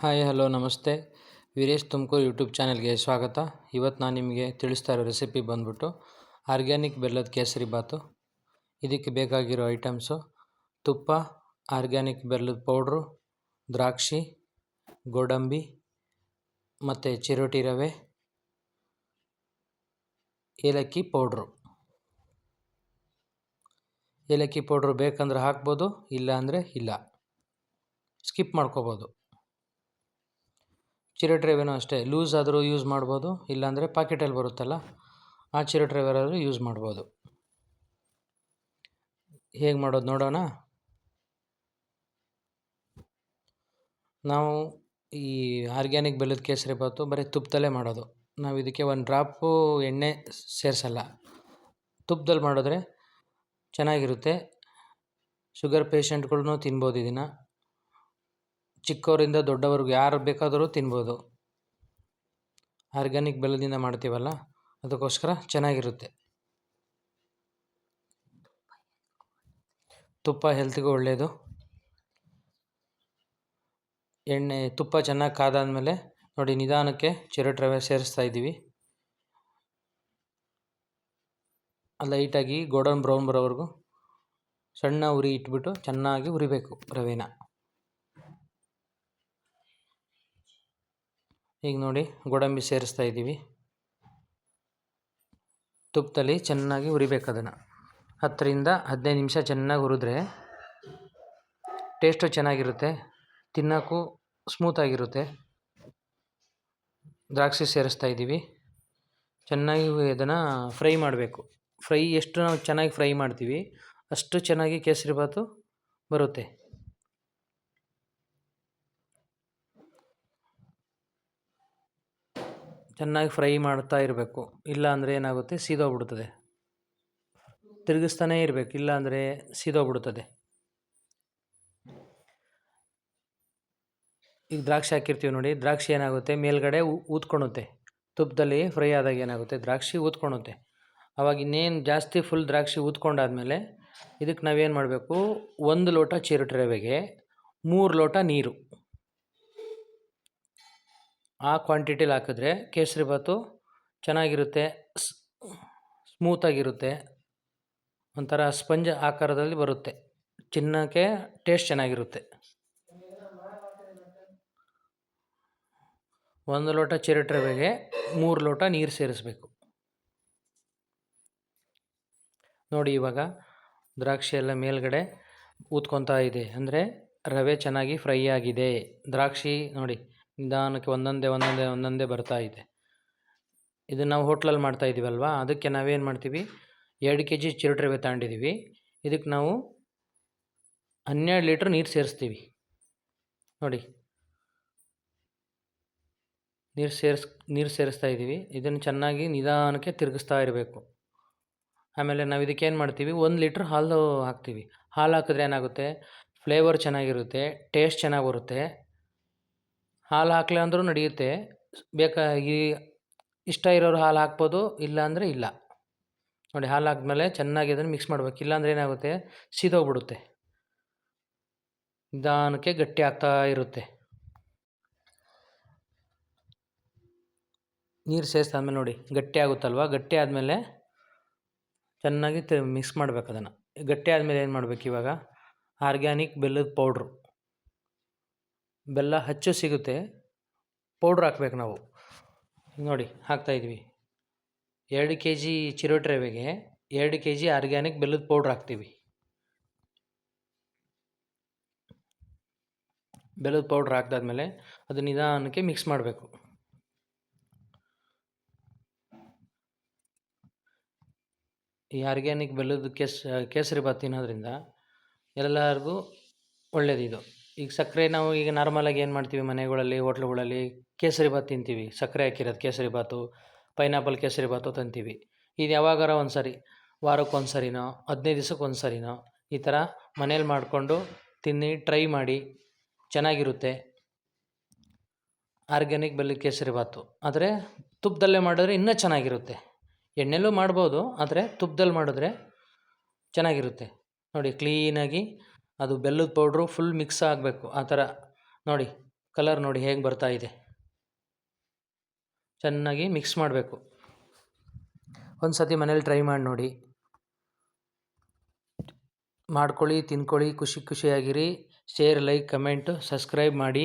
Hi, hello, ನಮಸ್ತೆ. Veeresh Tumakuru YouTube ಚಾನಲ್ಗೆ ಸ್ವಾಗತ. ಇವತ್ತು ನಾನು ನಿಮಗೆ ತಿಳಿಸ್ತಾ ಇರೋ ರೆಸಿಪಿ ಬಂದ್ಬಿಟ್ಟು ಆರ್ಗ್ಯಾನಿಕ್ ಬೆಲ್ಲದ ಕೇಸರಿ ಬಾತು. ಇದಕ್ಕೆ ಬೇಕಾಗಿರೋ ಐಟಮ್ಸು ತುಪ್ಪ, ಆರ್ಗ್ಯಾನಿಕ್ ಬೆಲ್ಲದ ಪೌಡ್ರು, ದ್ರಾಕ್ಷಿ, ಗೋಡಂಬಿ ಮತ್ತು ಚಿರೋಟಿ ರವೆ, ಏಲಕ್ಕಿ ಪೌಡ್ರು. ಏಲಕ್ಕಿ ಪೌಡ್ರು ಬೇಕಂದ್ರೆ ಹಾಕ್ಬೋದು ಇಲ್ಲ ಅಂದರೆ ಇಲ್ಲ. ಸ್ಕಿಪ್ ಮಾಡ್ಕೋಬೋದು. ಚಿರೋಟಿ ರವೆನೂ ಅಷ್ಟೇ, ಲೂಸ್ ಆದರೂ ಯೂಸ್ ಮಾಡ್ಬೋದು, ಇಲ್ಲಾಂದರೆ ಪಾಕೆಟಲ್ಲಿ ಬರುತ್ತಲ್ಲ, ಆ ಚಿರಟ್ರೇವರ್ ಆದರೂ ಯೂಸ್ ಮಾಡ್ಬೋದು. ಹೇಗೆ ಮಾಡೋದು ನೋಡೋಣ? ನಾವು ಈ ಆರ್ಗ್ಯಾನಿಕ್ ಬೆಲ್ಲದ ಕೇಸರಿ ಬಾತು ಬರೀ ತುಪ್ಪದಲ್ಲೇ ಮಾಡೋದು. ನಾವು ಇದಕ್ಕೆ ಒಂದು ಡ್ರಾಪು ಎಣ್ಣೆ ಸೇರಿಸಲ್ಲ. ತುಪ್ಪದಲ್ಲಿ ಮಾಡಿದ್ರೆ ಚೆನ್ನಾಗಿರುತ್ತೆ. ಶುಗರ್ ಪೇಷಂಟ್ಗಳ್ನೂ ತಿನ್ಬೋದು ಇದನ್ನು ಚಿಕ್ಕವರಿಂದ ದೊಡ್ಡವರೆಗೂ ಯಾರು ಬೇಕಾದರೂ ತಿನ್ಬೋದು. ಆರ್ಗ್ಯಾನಿಕ್ ಬೆಲ್ಲದಿಂದ ಮಾಡ್ತೀವಲ್ಲ, ಅದಕ್ಕೋಸ್ಕರ ಚೆನ್ನಾಗಿರುತ್ತೆ. ತುಪ್ಪ ಹೆಲ್ತ್ಗೂ ಒಳ್ಳೆಯದು ಎಣ್ಣೆ, ತುಪ್ಪ ಚೆನ್ನಾಗಿ ಕಾದಾದಮೇಲೆ ನೋಡಿ ನಿಧಾನಕ್ಕೆ ಚಿರಟ್ ರವೆ ಸೇರಿಸ್ತಾ ಇದ್ದೀವಿ. ಲೈಟಾಗಿ ಗೋಲ್ಡನ್ ಬ್ರೌನ್ ಬರೋವರೆಗೂ ಸಣ್ಣ ಉರಿ ಇಟ್ಬಿಟ್ಟು ಚೆನ್ನಾಗಿ ಉರಿಬೇಕು ರವೆನ. ಈಗ ನೋಡಿ ಗೋಡಂಬಿ ಸೇರಿಸ್ತಾ ಇದ್ದೀವಿ. ತುಪ್ಪದಲ್ಲಿ ಚೆನ್ನಾಗಿ ಹುರಿಬೇಕು ಅದನ್ನು. ಹತ್ತರಿಂದ ಹದಿನೈದು ನಿಮಿಷ ಚೆನ್ನಾಗಿ ಹುರಿದ್ರೆ ಟೇಸ್ಟು ಚೆನ್ನಾಗಿರುತ್ತೆ, ತಿನ್ನೋಕ್ಕೂ ಸ್ಮೂತಾಗಿರುತ್ತೆ ದ್ರಾಕ್ಷಿ ಸೇರಿಸ್ತಾ ಇದ್ದೀವಿ. ಚೆನ್ನಾಗಿ ಅದನ್ನು ಫ್ರೈ ಮಾಡಬೇಕು. ಫ್ರೈ ಎಷ್ಟು ನಾವು ಚೆನ್ನಾಗಿ ಫ್ರೈ ಮಾಡ್ತೀವಿ ಅಷ್ಟು ಚೆನ್ನಾಗಿ ಕೇಸರಿಬಾತು ಬರುತ್ತೆ. ಚೆನ್ನಾಗಿ ಫ್ರೈ ಮಾಡ್ತಾ ಇರಬೇಕು. ಇಲ್ಲ ಅಂದರೆ ಏನಾಗುತ್ತೆ? ಸೀದೋಗ್ಬಿಡ್ತದೆ. ತಿರುಗಿಸ್ತಾನೇ ಇರಬೇಕು. ಇಲ್ಲ ಅಂದರೆ ಸೀದೋಗ್ಬಿಡ್ತದೆ. ಈಗ ದ್ರಾಕ್ಷಿ ಹಾಕಿರ್ತೀವಿ ನೋಡಿ. ದ್ರಾಕ್ಷಿ ಏನಾಗುತ್ತೆ? ಮೇಲ್ಗಡೆ ಊದ್ಕೊಳುತ್ತೆ ತುಪ್ಪದಲ್ಲಿ ಫ್ರೈ ಆದಾಗ ಏನಾಗುತ್ತೆ? ದ್ರಾಕ್ಷಿ ಊದ್ಕೊಳುತ್ತೆ ಅವಾಗ ಇನ್ನೇನು ಜಾಸ್ತಿ ಫುಲ್ ದ್ರಾಕ್ಷಿ ಊದ್ಕೊಂಡಾದಮೇಲೆ ಇದಕ್ಕೆ ನಾವೇನು ಮಾಡಬೇಕು? ಒಂದು ಲೋಟ ಚಿರಟಿ ರವೆಗೆ ಮೂರು ಲೋಟ ನೀರು. ಆ ಕ್ವಾಂಟಿಟಿಲಿ ಹಾಕಿದ್ರೆ ಕೇಸರಿಬಾತು ಚೆನ್ನಾಗಿರುತ್ತೆ ಸ್ಮೂತಾಗಿರುತ್ತೆ ಒಂಥರ ಸ್ಪಂಜ್ ಆಕಾರದಲ್ಲಿ ಬರುತ್ತೆ. ಚಿನ್ನಕ್ಕೆ ಟೇಸ್ಟ್ ಚೆನ್ನಾಗಿರುತ್ತೆ. ಒಂದು ಲೋಟ ಚಿರಟ್ರವೆಗೆ ಮೂರು ಲೋಟ ನೀರು ಸೇರಿಸ್ಬೇಕು. ನೋಡಿ ಇವಾಗ ದ್ರಾಕ್ಷಿ ಎಲ್ಲ ಮೇಲ್ಗಡೆ ಊದ್ಕೊತಾ ಇದೆ. ಅಂದರೆ ರವೆ ಚೆನ್ನಾಗಿ ಫ್ರೈ ಆಗಿದೆ. ದ್ರಾಕ್ಷಿ ನೋಡಿ ನಿಧಾನಕ್ಕೆ ಒಂದೊಂದೇ ಒಂದೊಂದೇ ಒಂದೊಂದೇ ಬರ್ತಾ ಇದೆ. ಇದು ನಾವು ಹೋಟ್ಲಲ್ಲಿ ಮಾಡ್ತಾ ಇದ್ದೀವಲ್ವ ಅದಕ್ಕೆ ನಾವೇನು ಮಾಡ್ತೀವಿ? ಎರಡು ಕೆ ಜಿ ಚಿರಟಿ ರವೆ ತಗೊಂಡಿದ್ದೀವಿ ಇದಕ್ಕೆ ನಾವು ಹನ್ನೆರಡು ಲೀಟ್ರ್ ನೀರು ಸೇರಿಸ್ತೀವಿ. ನೋಡಿ. ನೀರು ಸೇರಿಸ್, ನೀರು ಸೇರಿಸ್ತಾ ಇದ್ದೀವಿ ಇದನ್ನು ಚೆನ್ನಾಗಿ ನಿಧಾನಕ್ಕೆ ತಿರುಗಿಸ್ತಾ ಇರಬೇಕು. ಆಮೇಲೆ ನಾವು ಇದಕ್ಕೆ ಏನು ಮಾಡ್ತೀವಿ? ಒಂದು ಲೀಟ್ರ್ ಹಾಲು ಹಾಕ್ತೀವಿ. ಹಾಲು ಹಾಕಿದ್ರೆ ಏನಾಗುತ್ತೆ? ಫ್ಲೇವರ್ ಚೆನ್ನಾಗಿರುತ್ತೆ, ಟೇಸ್ಟ್ ಚೆನ್ನಾಗಿ ಬರುತ್ತೆ. ಹಾಲು ಹಾಕಲಿ ಅಂದರೂ ನಡೆಯುತ್ತೆ. ಬೇಕಾ ಈ ಇಷ್ಟ ಇರೋರು ಹಾಲು ಹಾಕ್ಬೋದು, ಇಲ್ಲ ಅಂದರೆ ಇಲ್ಲ. ನೋಡಿ, ಹಾಲು ಹಾಕಿದ್ಮೇಲೆ ಚೆನ್ನಾಗಿ ಅದನ್ನು ಮಿಕ್ಸ್ ಮಾಡ್ಬೇಕು. ಇಲ್ಲಾಂದರೆ ಏನಾಗುತ್ತೆ? ಸೀದೋಗ್ಬಿಡುತ್ತೆ. ನಿಧಾನಕ್ಕೆ ಗಟ್ಟಿ ಆಗ್ತಾ ಇರುತ್ತೆ. ನೀರು ಸೇರಿಸಾದ್ಮೇಲೆ ನೋಡಿ, ಗಟ್ಟಿ ಆಗುತ್ತಲ್ವ? ಗಟ್ಟಿ ಆದಮೇಲೆ ಚೆನ್ನಾಗಿ ಮಿಕ್ಸ್ ಮಾಡ್ಬೇಕು ಅದನ್ನು. ಗಟ್ಟಿ ಆದಮೇಲೆ ಏನು ಮಾಡ್ಬೇಕು ಇವಾಗ? ಆರ್ಗ್ಯಾನಿಕ್ ಬೆಲ್ಲದ ಪೌಡ್ರು. ಬೆಲ್ಲ ಹಚ್ಚು ಸಿಗುತ್ತೆ. ಪೌಡ್ರ್ ಹಾಕ್ಬೇಕು ನಾವು. ನೋಡಿ ಹಾಕ್ತಾಯಿದ್ವಿ ಎರಡು ಕೆ ಜಿ ಚಿರೋಟಿ ರವೆಗೆ ಎರಡು ಕೆ ಜಿ ಆರ್ಗ್ಯಾನಿಕ್ ಬೆಲ್ಲದ ಪೌಡ್ರ್ ಹಾಕ್ತೀವಿ. ಬೆಲ್ಲದ ಪೌಡ್ರ್ ಹಾಕ್ದಾದ್ಮೇಲೆ ಅದು ನಿಧಾನಕ್ಕೆ ಮಿಕ್ಸ್ ಮಾಡಬೇಕು. ಈ ಆರ್ಗ್ಯಾನಿಕ್ ಬೆಲ್ಲದ ಕೇಸ್, ಕೇಸರಿ ಬಾತ್ ತಿನ್ನೋದ್ರಿಂದ ಎಲ್ಲರಿಗೂ ಒಳ್ಳೆಯದಿದು ಈಗ ಸಕ್ಕರೆ ನಾವು ಈಗ ನಾರ್ಮಲಾಗಿ ಏನು ಮಾಡ್ತೀವಿ ಮನೆಗಳಲ್ಲಿ, ಹೋಟ್ಲುಗಳಲ್ಲಿ ಕೇಸರಿ ಬಾತ್ ತಿಂತೀವಿ. ಸಕ್ಕರೆ ಹಾಕಿರೋದು ಕೇಸರಿ ಬಾತು ಪೈನಾಪಲ್ ಕೇಸರಿ ಬಾತು ತಿಂತೀವಿ. ಇದು ಯಾವಾಗಾರ ಒಂದು ಸರಿ ವಾರಕ್ಕೊಂದು ಸರಿನೋ ಹದಿನೈದು ದಿವ್ಸಕ್ಕೆ ಒಂದು ಸರಿನೋ ಈ ಥರ ಮನೇಲಿ ಮಾಡಿಕೊಂಡು ತಿನ್ನಿ ಟ್ರೈ ಮಾಡಿ, ಚೆನ್ನಾಗಿರುತ್ತೆ. ಆರ್ಗ್ಯಾನಿಕ್ ಬೆಲ್ಲದ ಕೇಸರಿ ಬಾತು ಆದರೆ ತುಪ್ಪದಲ್ಲೇ ಮಾಡಿದ್ರೆ ಇನ್ನೂ ಚೆನ್ನಾಗಿರುತ್ತೆ. ಎಣ್ಣೆಲೂ ಮಾಡ್ಬೋದು, ಆದರೆ ತುಪ್ಪದಲ್ಲಿ ಮಾಡಿದ್ರೆ ಚೆನ್ನಾಗಿರುತ್ತೆ. ನೋಡಿ ಕ್ಲೀನಾಗಿ ಅದು ಬೆಲ್ಲದ ಪೌಡ್ರು ಫುಲ್ ಮಿಕ್ಸ್ ಆಗಬೇಕು. ಆ ಥರ ನೋಡಿ ಕಲರ್ ನೋಡಿ ಹೇಗೆ ಬರ್ತಾ ಇದೆ. ಚೆನ್ನಾಗಿ ಮಿಕ್ಸ್ ಮಾಡಬೇಕು. ಒಂದು ಸತಿ ಮನೇಲಿ ಟ್ರೈ ಮಾಡಿ ನೋಡಿ. ಮಾಡ್ಕೊಳ್ಳಿ, ತಿನ್ಕೊಳ್ಳಿ, ಖುಷಿ ಖುಷಿಯಾಗಿರಿ. ಶೇರ್ ಲೈಕ್ ಕಮೆಂಟು ಸಬ್ಸ್ಕ್ರೈಬ್ ಮಾಡಿ.